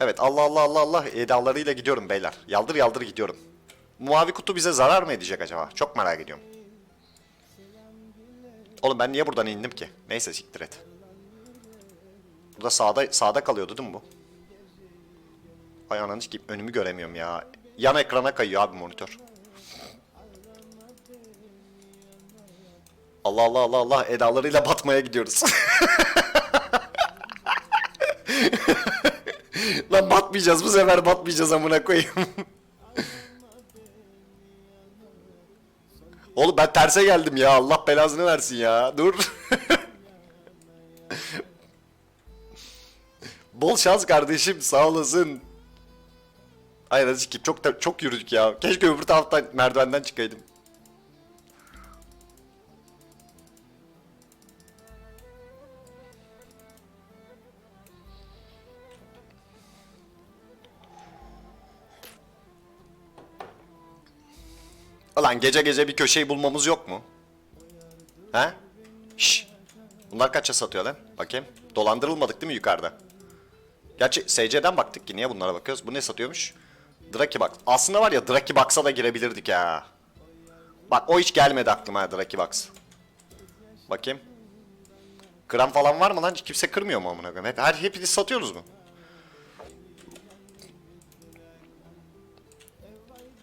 Evet Allah Allah Allah Allah edalarıyla gidiyorum beyler. Yaldır yaldır gidiyorum. Bu Mavi kutu bize zarar mı edecek acaba? Çok merak ediyorum. Oğlum ben niye buradan indim ki? Neyse siktir et. Burada sağda sağda kalıyordu değil mi bu? Ay ananı sikeyim önümü göremiyorum ya. Yan ekrana kayıyor abi monitör. Allah Allah Allah Allah edalarıyla batmaya gidiyoruz. Lan batmayacağız bu sefer batmayacağız amına koyayım. Oğlum ben terse geldim ya Allah belasını versin ya. Dur. Bol şans kardeşim sağ olasın. Ay hadi sikeyim çok çok yürüdük ya. Keşke öbür taraftan merdivenden çıkaydım. Ulan gece gece bir köşeyi bulmamız yok mu? He? Şş. Bunlar kaça satıyor lan? Bakayım. Dolandırılmadık değil mi yukarıda? Gerçi SC'den baktık ki niye bunlara bakıyoruz? Bu ne satıyormuş? Draki Box. Aslında var ya Draki Box'a da girebilirdik ya. Bak o hiç gelmedi aklıma Draki Box. Bakayım. Gram falan var mı lan? Kimse kırmıyor mu amına koyayım? Hep, her, hepiniz satıyorsunuz mu?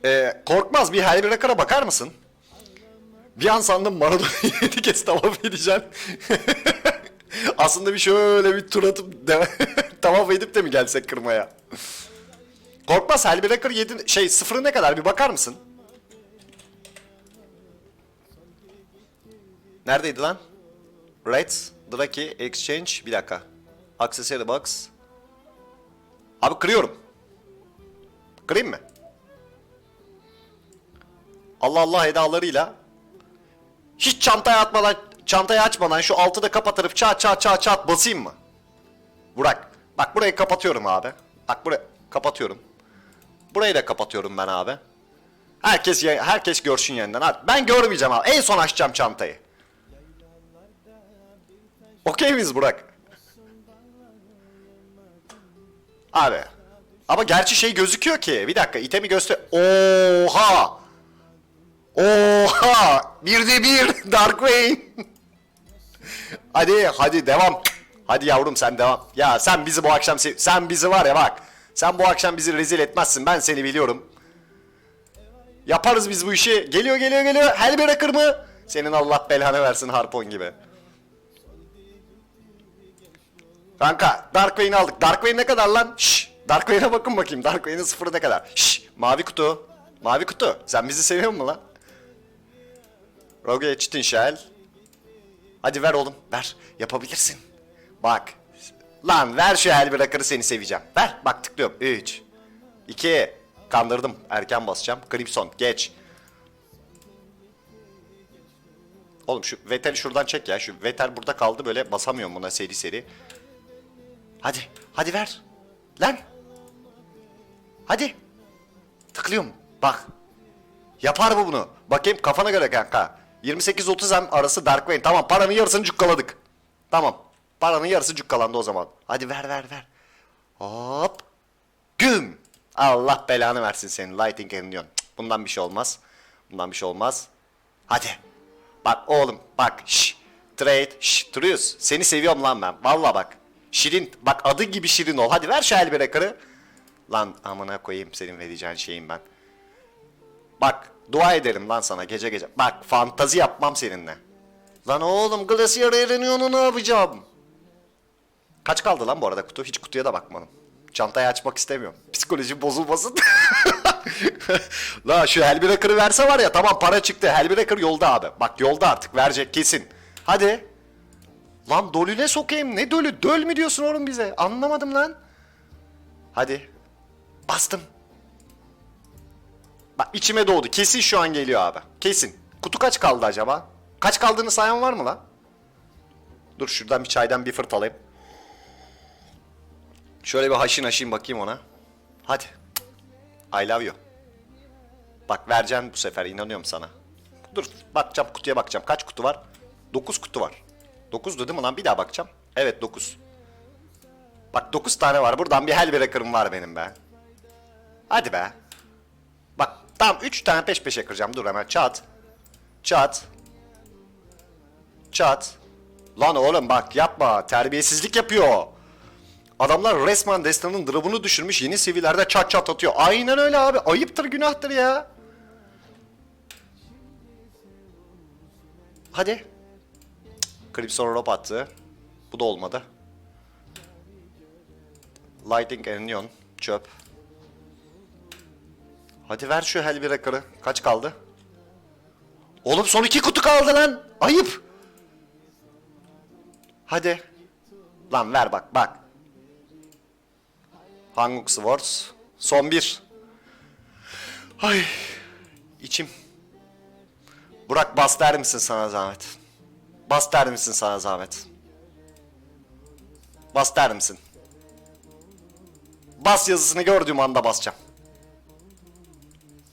Ee, korkmaz bir Hellbreaker'a bakar mısın? Bir an sandım Maradona'yı yedi kez tamam edeceğim. Aslında bir şöyle bir tur atıp de tamam edip de mi gelsek kırmaya? Korkmaz Hellbreaker 7 şey sıfırı ne kadar bir bakar mısın? Neredeydi lan? Rates, Draki, Exchange, bir dakika. Accessory Box. Abi kırıyorum. Kırayım mı? Allah Allah edalarıyla hiç çantaya atmadan çantayı açmadan şu altı da kapatırıp çat çat çat çat basayım mı? Burak bak burayı kapatıyorum abi. Bak burayı kapatıyorum. Burayı da kapatıyorum ben abi. Herkes herkes görsün yeniden. Ben görmeyeceğim abi. En son açacağım çantayı. Okey miyiz Burak? Abi. Ama gerçi şey gözüküyor ki. Bir dakika itemi göster. Oha! Oha! Bir de bir Dark Wayne. hadi hadi devam. Hadi yavrum sen devam. Ya sen bizi bu akşam sev- sen bizi var ya bak. Sen bu akşam bizi rezil etmezsin. Ben seni biliyorum. Yaparız biz bu işi. Geliyor geliyor geliyor. Hellbreaker mı? Senin Allah belanı versin harpon gibi. Kanka Dark Wayne'i aldık. Dark Wayne ne kadar lan? Şşş. Dark Wayne'e bakın bakayım. Dark Wayne'in sıfırı ne kadar? Şşş. Mavi kutu. Mavi kutu. Sen bizi seviyor musun lan? Rogue Chitin Shell. Hadi ver oğlum. Ver. Yapabilirsin. Bak. Lan ver şu Hellbreaker'ı seni seveceğim. Ver. Bak tıklıyorum. 3. 2. Kandırdım. Erken basacağım. Crimson. Geç. Oğlum şu Vettel'i şuradan çek ya. Şu Vettel burada kaldı böyle basamıyorum buna seri seri. Hadi. Hadi ver. Lan. Hadi. Tıklıyorum. Bak. Yapar bu bunu. Bakayım kafana göre kanka. 28-30 hem arası Dark Wayne. Tamam paranın yarısını cukkaladık. Tamam. Paranın yarısı cukkalandı o zaman. Hadi ver ver ver. Hop. Güm. Allah belanı versin senin Lighting Canyon. Bundan bir şey olmaz. Bundan bir şey olmaz. Hadi. Bak oğlum bak. Şş. Trade. Şş. Truus. Seni seviyorum lan ben. Valla bak. Şirin. Bak adı gibi şirin ol. Hadi ver şu Hellbreaker'ı. Lan amına koyayım senin vereceğin şeyim ben. Bak dua ederim lan sana gece gece. Bak fantazi yapmam seninle. Lan oğlum Glacier Erenion'u ne yapacağım? Kaç kaldı lan bu arada kutu? Hiç kutuya da bakmadım. Çantayı açmak istemiyorum. Psikoloji bozulmasın. La şu Hellbreaker'ı verse var ya tamam para çıktı. Hellbreaker yolda abi. Bak yolda artık verecek kesin. Hadi. Lan dolüne sokayım. Ne dölü? Döl mü diyorsun oğlum bize? Anlamadım lan. Hadi. Bastım. Bak içime doğdu. Kesin şu an geliyor abi. Kesin. Kutu kaç kaldı acaba? Kaç kaldığını sayan var mı lan? Dur şuradan bir çaydan bir fırt alayım. Şöyle bir haşin haşin bakayım ona. Hadi. I love you. Bak vereceğim bu sefer inanıyorum sana. Dur bakacağım kutuya bakacağım. Kaç kutu var? 9 kutu var. 9'du değil mi lan? Bir daha bakacağım. Evet 9. Bak 9 tane var. Buradan bir Hellbreaker'ım var benim be. Hadi be. Bak tam 3 tane peş peşe kıracağım. Dur hemen çat. Çat. Çat. Lan oğlum bak yapma. Terbiyesizlik yapıyor. Adamlar resmen Destan'ın drop'unu düşürmüş. Yeni seviyelerde çat çat atıyor. Aynen öyle abi. Ayıptır günahtır ya. Hadi. Crimson Rope attı. Bu da olmadı. Lighting and Neon. Çöp. Hadi ver şu Hellbreaker'ı. Kaç kaldı? Oğlum son iki kutu kaldı lan. Ayıp. Hadi. Lan ver bak bak. Hanguk Swords. Son bir. Ay. İçim. Burak bas der misin sana zahmet? Bas der misin sana zahmet? Bas der misin? Bas yazısını gördüğüm anda basacağım.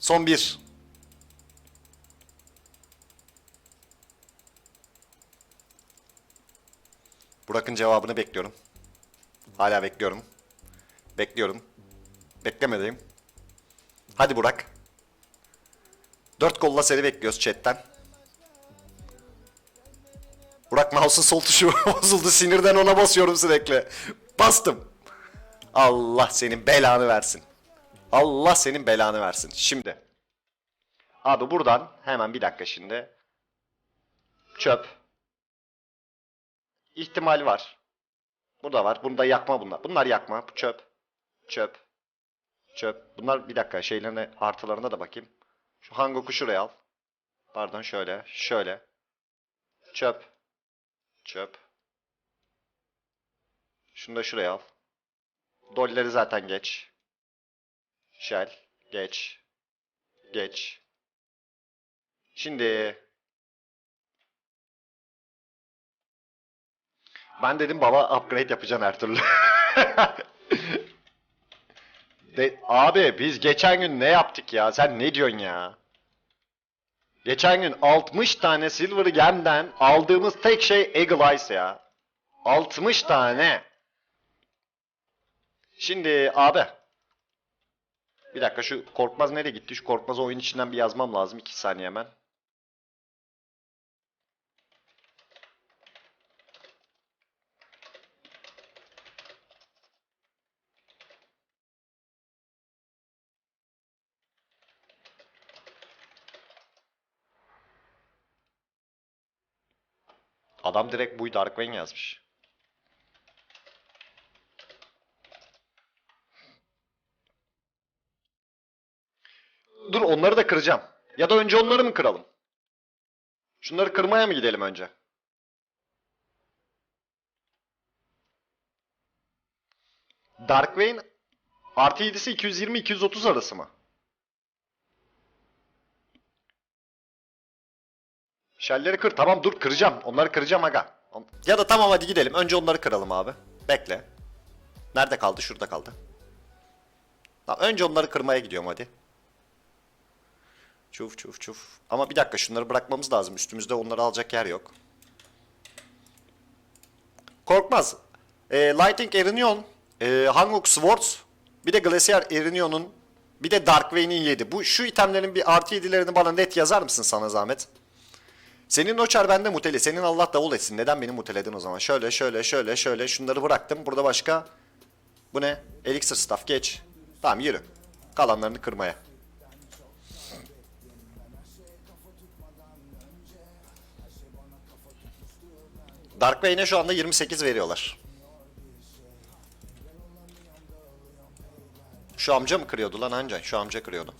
Son bir. Burak'ın cevabını bekliyorum. Hala bekliyorum. Bekliyorum. Beklemedeyim. Hadi Burak. Dört kolla seni bekliyoruz chatten. Burak mouse'un sol tuşu bozuldu. Sinirden ona basıyorum sürekli. Bastım. Allah senin belanı versin. Allah senin belanı versin. Şimdi. Abi buradan hemen bir dakika şimdi. Çöp. İhtimal var. Bu da var. Bunu da yakma bunlar. Bunlar yakma. Çöp. Çöp. Çöp. Bunlar bir dakika şeylerine artılarına da bakayım. Şu Hangok'u şuraya al. Pardon şöyle. Şöyle. Çöp. Çöp. Şunu da şuraya al. Dolleri zaten geç. Shell. Geç. Geç. Şimdi. Ben dedim baba upgrade yapacaksın her türlü. De, abi biz geçen gün ne yaptık ya? Sen ne diyorsun ya? Geçen gün 60 tane Silver Gem'den aldığımız tek şey Eagle Eyes ya. 60 tane. Şimdi abi. Bir dakika şu Korkmaz nereye gitti? Şu Korkmaz'ı oyun içinden bir yazmam lazım. 2 saniye hemen. Adam direkt buydu Darkwing yazmış. Dur onları da kıracağım. Ya da önce onları mı kıralım? Şunları kırmaya mı gidelim önce? Darkwing artı 7'si 220-230 arası mı? Şelleri kır. Tamam dur kıracağım. Onları kıracağım aga. Ya da tamam hadi gidelim. Önce onları kıralım abi. Bekle. Nerede kaldı? Şurada kaldı. Tamam, önce onları kırmaya gidiyorum hadi. Çuf çuf çuf. Ama bir dakika şunları bırakmamız lazım. Üstümüzde onları alacak yer yok. Korkmaz. E, Lighting Erinion, e, Hanguk Swords, bir de Glacier Erinion'un, bir de Darkway'nin 7. Bu şu itemlerin bir artı 7'lerini bana net yazar mısın sana zahmet? Senin o çar bende muteli. Senin Allah davul etsin. Neden beni muteledin o zaman? Şöyle şöyle şöyle şöyle şunları bıraktım. Burada başka bu ne? Elixir staff geç. Tamam yürü. Kalanlarını kırmaya. Darkway'ine şu anda 28 veriyorlar. Şu amca mı kırıyordu lan anca? Şu amca kırıyordu.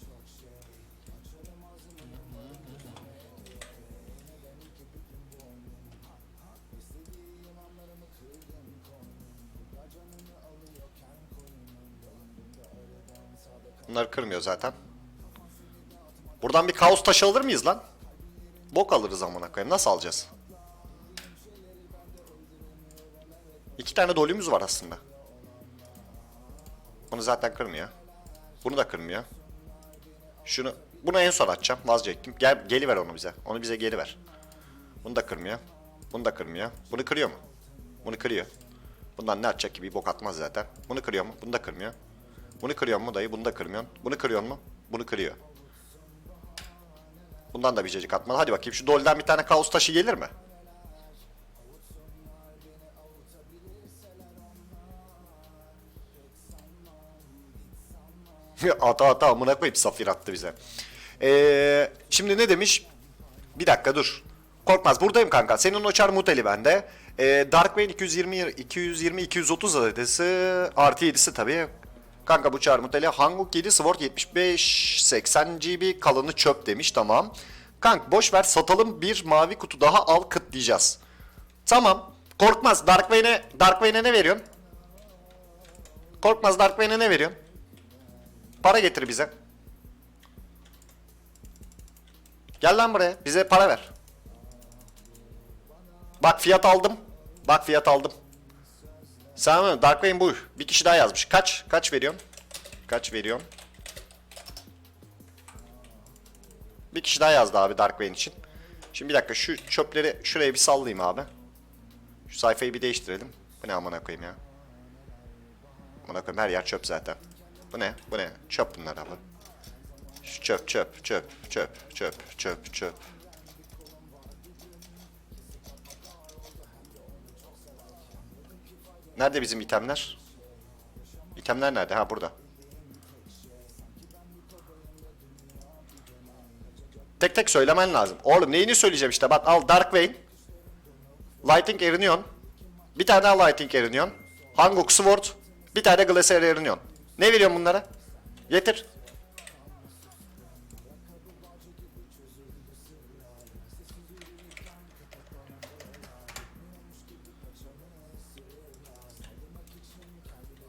Bunları kırmıyor zaten. Buradan bir kaos taşı alır mıyız lan? Bok alırız amına koyayım. Nasıl alacağız? İki tane dolümüz var aslında. Bunu zaten kırmıyor. Bunu da kırmıyor. Şunu, bunu en son atacağım. Vazgeçtim. Gel, geliver onu bize. Onu bize geliver. Bunu da kırmıyor. Bunu da kırmıyor. Bunu kırıyor mu? Bunu kırıyor. Bundan ne atacak ki bir bok atmaz zaten. Bunu kırıyor mu? Bunu da kırmıyor. Bunu kırıyor mu dayı? Bunu da kırmıyorsun. Bunu kırıyor mu? Bunu kırıyor. Bundan da bir cacık atmalı. Hadi bakayım şu dolden bir tane kaos taşı gelir mi? Ata ata amına koyup safir attı bize. Ee, şimdi ne demiş? Bir dakika dur. Korkmaz buradayım kanka. Senin o çar muteli bende. Ee, Darkwing 220 220 230 adresi artı 7'si tabii. Kanka bu çar muteli Hanguk 7 Sword 75 80 GB kalını çöp demiş tamam. Kank boş ver satalım bir mavi kutu daha al kıt diyeceğiz. Tamam. Korkmaz Darkwing'e Darkwing'e ne veriyorsun? Korkmaz Darkwing'e ne veriyorsun? Para getir bize. Gel lan buraya. Bize para ver. Bak fiyat aldım. Bak fiyat aldım. Sen mi? Darkwing bu. Bir kişi daha yazmış. Kaç? Kaç veriyorsun? Kaç veriyorsun? Bir kişi daha yazdı abi Darkwing için. Şimdi bir dakika şu çöpleri şuraya bir sallayayım abi. Şu sayfayı bir değiştirelim. Bu ne amına koyayım ya. Amına koyayım her yer çöp zaten. Bu ne? Bu ne? Çöp bunlar abi. Şu çöp çöp çöp çöp çöp çöp çöp. Nerede bizim itemler? İtemler nerede? Ha burada. Tek tek söylemen lazım. Oğlum neyini söyleyeceğim işte. Bak al Dark Vein. Lighting Erinion. Bir tane daha Lighting Erinion. Hanguk Sword. Bir tane Glacier Erinion. Ne veriyorsun bunlara? Getir.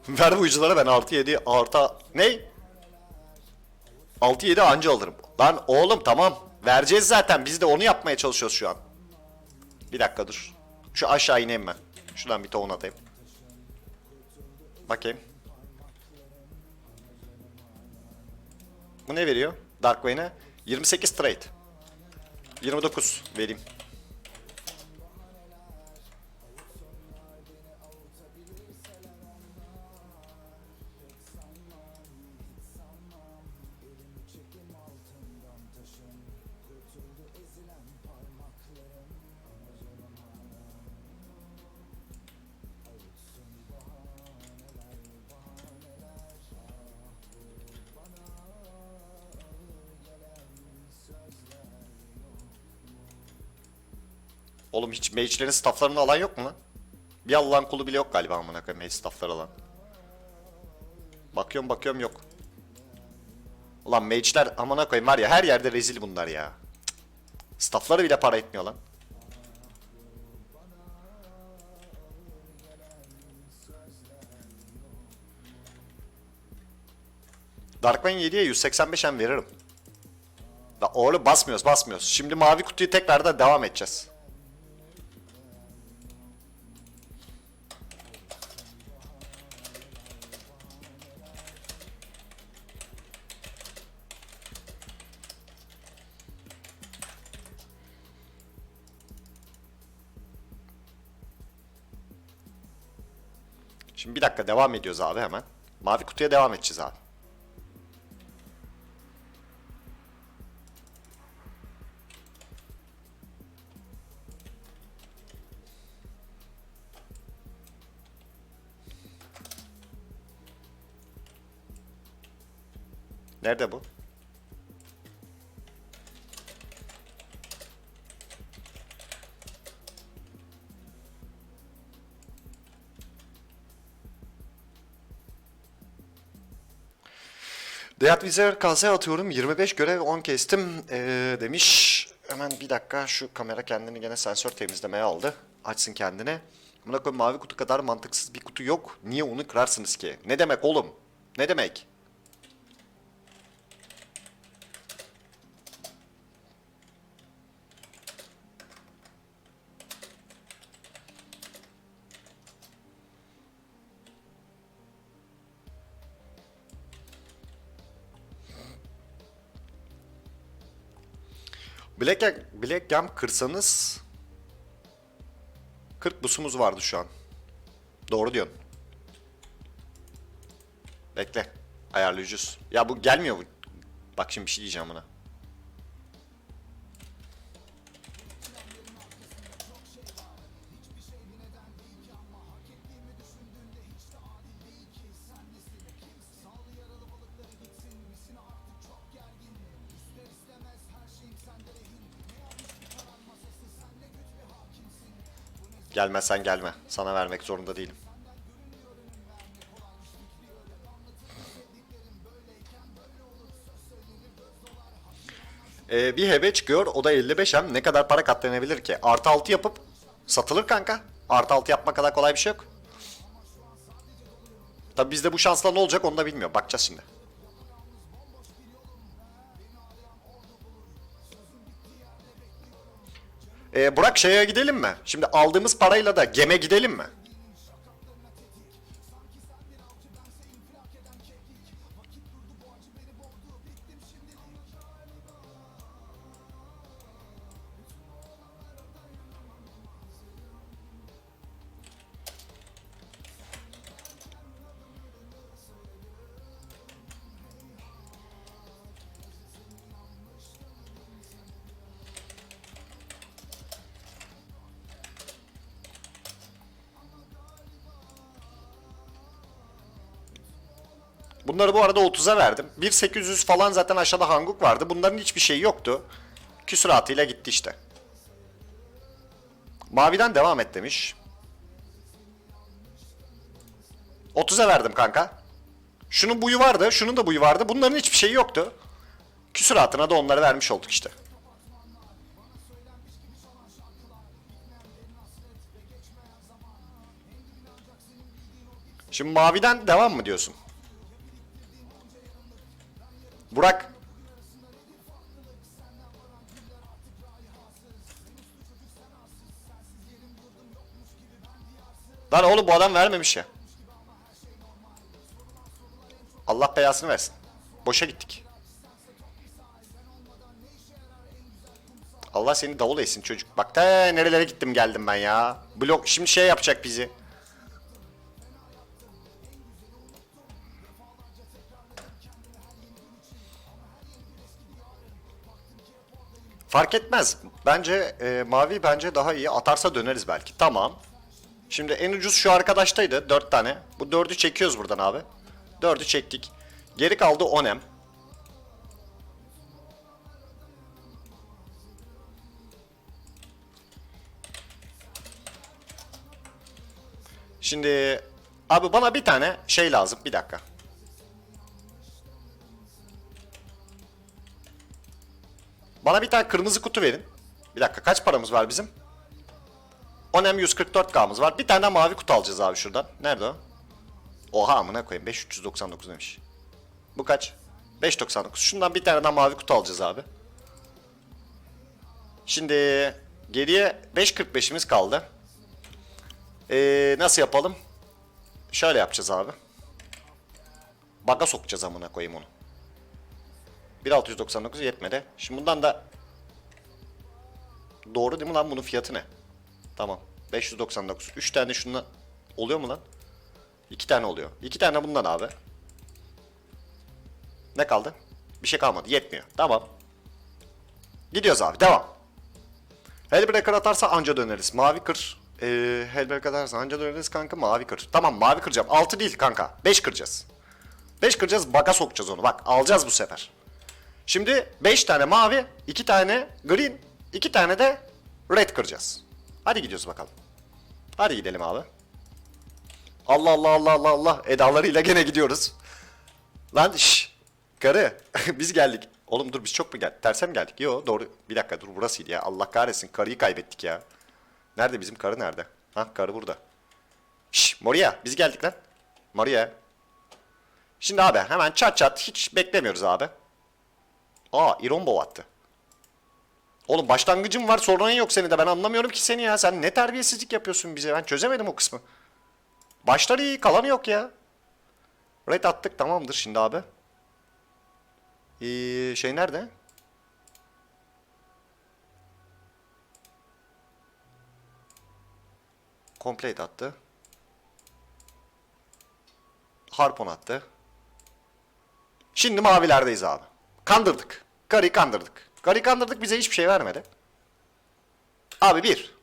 Ver bu uyuculara ben 6-7 artı... Ne? 6-7 anca alırım. Lan oğlum tamam. Vereceğiz zaten. Biz de onu yapmaya çalışıyoruz şu an. Bir dakika dur. Şu aşağı ineyim ben. Şuradan bir tohum atayım. Bakayım. Bu ne veriyor? Darkwayne 28 trade. 29 vereyim. Oğlum hiç mage'lerin stafflarını alan yok mu lan? Bir Allah'ın kulu bile yok galiba amına koyayım mage staffları alan. Bakıyorum bakıyorum yok. Ulan mage'ler amına koyayım var ya her yerde rezil bunlar ya. Staffları bile para etmiyor lan. Darkman 7'ye 185 hem veririm. Da oğlum basmıyoruz basmıyoruz. Şimdi mavi kutuyu tekrardan devam edeceğiz. Şimdi bir dakika devam ediyoruz abi hemen. Mavi kutuya devam edeceğiz abi. Nerede bu? Deyat Vizer kase atıyorum 25 görev 10 kestim ee, demiş. Hemen bir dakika şu kamera kendini gene sensör temizlemeye aldı. Açsın kendine. Buna koyayım mavi kutu kadar mantıksız bir kutu yok. Niye onu kırarsınız ki? Ne demek oğlum? Ne demek? Black, Black Gam kırsanız 40 busumuz vardı şu an. Doğru diyorsun. Bekle. Ayarlayacağız. Ya bu gelmiyor bu. Bak şimdi bir şey diyeceğim buna. Gelmezsen gelme. Sana vermek zorunda değilim. Ee, bir hebe çıkıyor. O da 55 hem. Ne kadar para katlanabilir ki? Artı 6 yapıp satılır kanka. Artı 6 yapma kadar kolay bir şey yok. Tabi bizde bu şansla ne olacak onu da bilmiyorum. Bakacağız şimdi. Ee, Burak şeye gidelim mi? Şimdi aldığımız parayla da geme gidelim mi? Bunları bu arada 30'a verdim. 1800 falan zaten aşağıda Hanguk vardı. Bunların hiçbir şeyi yoktu. Küsuratıyla gitti işte. Maviden devam et demiş. 30'a verdim kanka. Şunun buyu vardı, şunun da buyu vardı. Bunların hiçbir şeyi yoktu. Küsuratına da onları vermiş olduk işte. Şimdi maviden devam mı diyorsun? Burak. Lan oğlum bu adam vermemiş ya. Allah beyasını versin. Boşa gittik. Allah seni davul etsin çocuk. Bak te nerelere gittim geldim ben ya. Blok şimdi şey yapacak bizi. Fark etmez. Bence e, mavi bence daha iyi. Atarsa döneriz belki. Tamam. Şimdi en ucuz şu arkadaştaydı. 4 tane. Bu 4'ü çekiyoruz buradan abi. 4'ü çektik. Geri kaldı 10M. Şimdi abi bana bir tane şey lazım. Bir dakika. Bana bir tane kırmızı kutu verin. Bir dakika kaç paramız var bizim? 10M 144K'mız var. Bir tane de mavi kutu alacağız abi şuradan. Nerede o? Oha amına koyayım 5399 demiş. Bu kaç? 599. Şundan bir tane daha mavi kutu alacağız abi. Şimdi geriye 5.45'imiz kaldı. Ee, nasıl yapalım? Şöyle yapacağız abi. Baga sokacağız amına koyayım onu. 1699 yetmedi. Şimdi bundan da Doğru değil mi lan bunun fiyatı ne? Tamam. 599. 3 tane şundan oluyor mu lan? 2 tane oluyor. 2 tane bundan abi. Ne kaldı? Bir şey kalmadı. Yetmiyor. Tamam. Gidiyoruz abi. Devam. Hellbreaker atarsa anca döneriz. Mavi kır. Ee, Hellbreaker atarsa anca döneriz kanka. Mavi kır. Tamam mavi kıracağım. 6 değil kanka. 5 kıracağız. 5 kıracağız. Baga sokacağız onu. Bak alacağız bu sefer. Şimdi 5 tane mavi, 2 tane green, 2 tane de red kıracağız. Hadi gidiyoruz bakalım. Hadi gidelim abi. Allah Allah Allah Allah Allah edalarıyla gene gidiyoruz. Lan şş, karı biz geldik. Oğlum dur biz çok mu geldik? Terse mi geldik? Yo doğru. Bir dakika dur burasıydı ya. Allah kahretsin karıyı kaybettik ya. Nerede bizim karı nerede? Ha karı burada. Şş Moria biz geldik lan. Moria. Şimdi abi hemen çat çat hiç beklemiyoruz abi. Aa Iron attı. Oğlum başlangıcım var sorunun yok seni de ben anlamıyorum ki seni ya. Sen ne terbiyesizlik yapıyorsun bize ben çözemedim o kısmı. Başları iyi kalanı yok ya. Red attık tamamdır şimdi abi. Ee, şey nerede? Complete attı. Harpon attı. Şimdi mavilerdeyiz abi. Kandırdık. Gari kandırdık. Gari kandırdık bize hiçbir şey vermedi. Abi bir.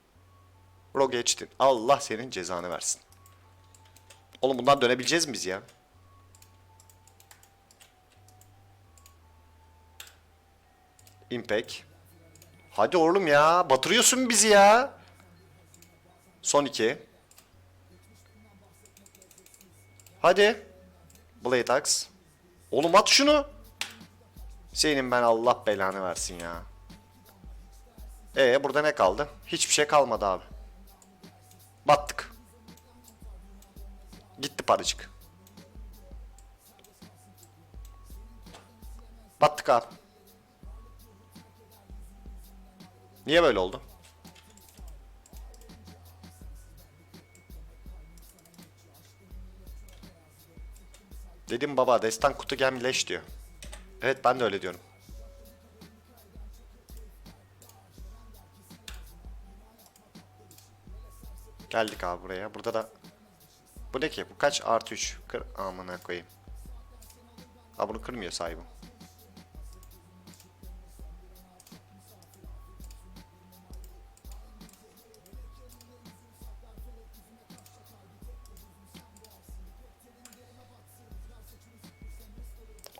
Rogue geçtin. Allah senin cezanı versin. Oğlum bundan dönebileceğiz mi biz ya? Impact. Hadi oğlum ya. Batırıyorsun bizi ya. Son iki. Hadi. Blade Axe. Oğlum at şunu. Senin ben Allah belanı versin ya. Ee burada ne kaldı? Hiçbir şey kalmadı abi. Battık. Gitti paracık. Battık abi. Niye böyle oldu? Dedim baba destan kutu gem leş diyor. Evet ben de öyle diyorum. Geldik abi buraya. Burada da bu ne ki? Bu kaç? Artı 3. Kır amına koyayım. Ha bunu kırmıyor sahibim.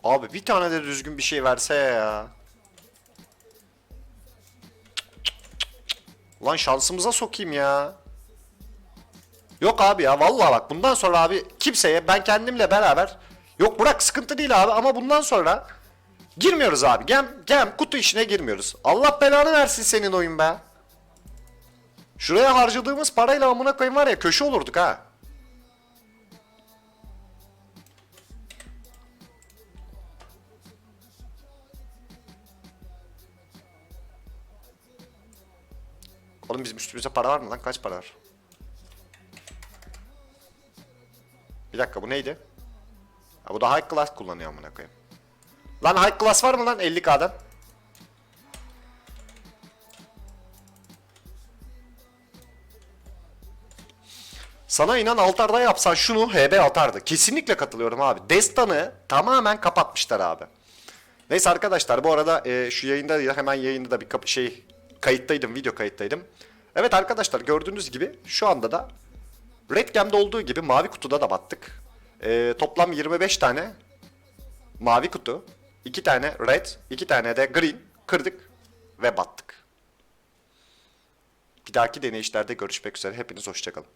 Abi bir tane de düzgün bir şey verse ya. Lan şansımıza sokayım ya. Yok abi ya vallahi bak bundan sonra abi kimseye ben kendimle beraber yok bırak sıkıntı değil abi ama bundan sonra girmiyoruz abi. Gem gem kutu işine girmiyoruz. Allah belanı versin senin oyun be. Şuraya harcadığımız parayla amına koyayım var ya köşe olurduk ha. Oğlum bizim üstümüzde para var mı lan? Kaç para var? Bir dakika bu neydi? Ha, bu da high class kullanıyor amına koyayım. Lan high class var mı lan 50k'dan? Sana inan altarda yapsan şunu HB atardı. Kesinlikle katılıyorum abi. Destanı tamamen kapatmışlar abi. Neyse arkadaşlar bu arada e, şu yayında ya hemen yayında da bir şey kayıttaydım, video kayıttaydım. Evet arkadaşlar gördüğünüz gibi şu anda da Red Gem'de olduğu gibi mavi kutuda da battık. E, toplam 25 tane mavi kutu, 2 tane red, 2 tane de green kırdık ve battık. Bir dahaki deneyişlerde görüşmek üzere. Hepiniz hoşçakalın.